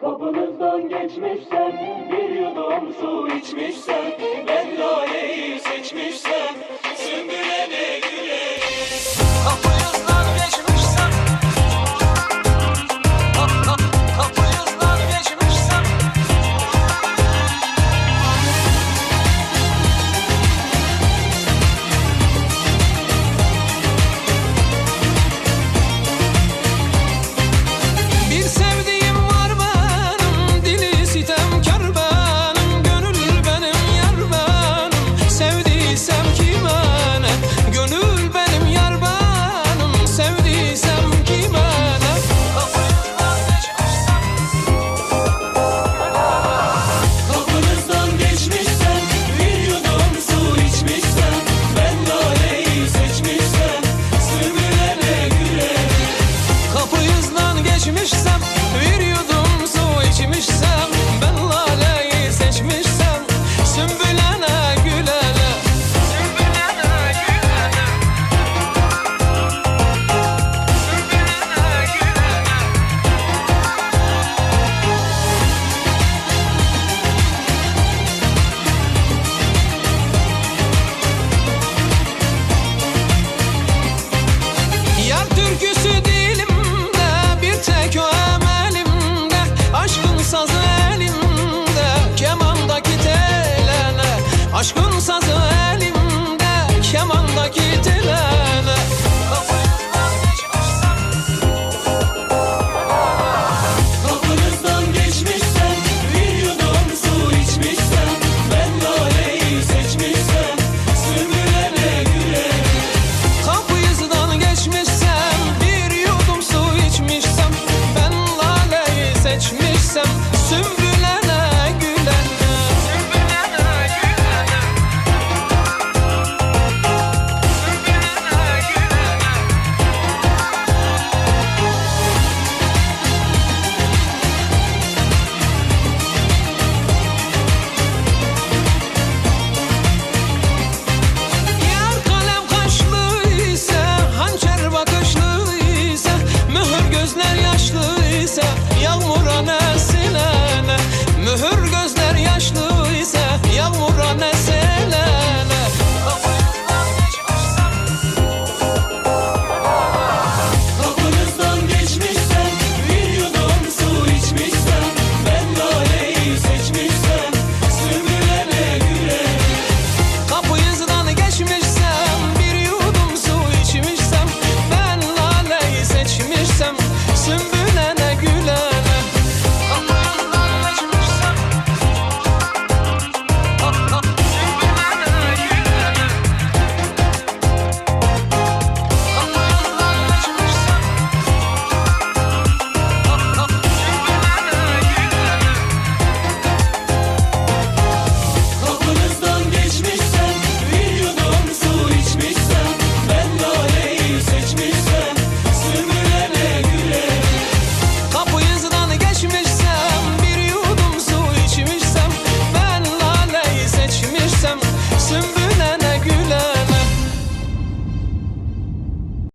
Kapınızdan geçmişsem bir yudum su içmişsem Ben laleyi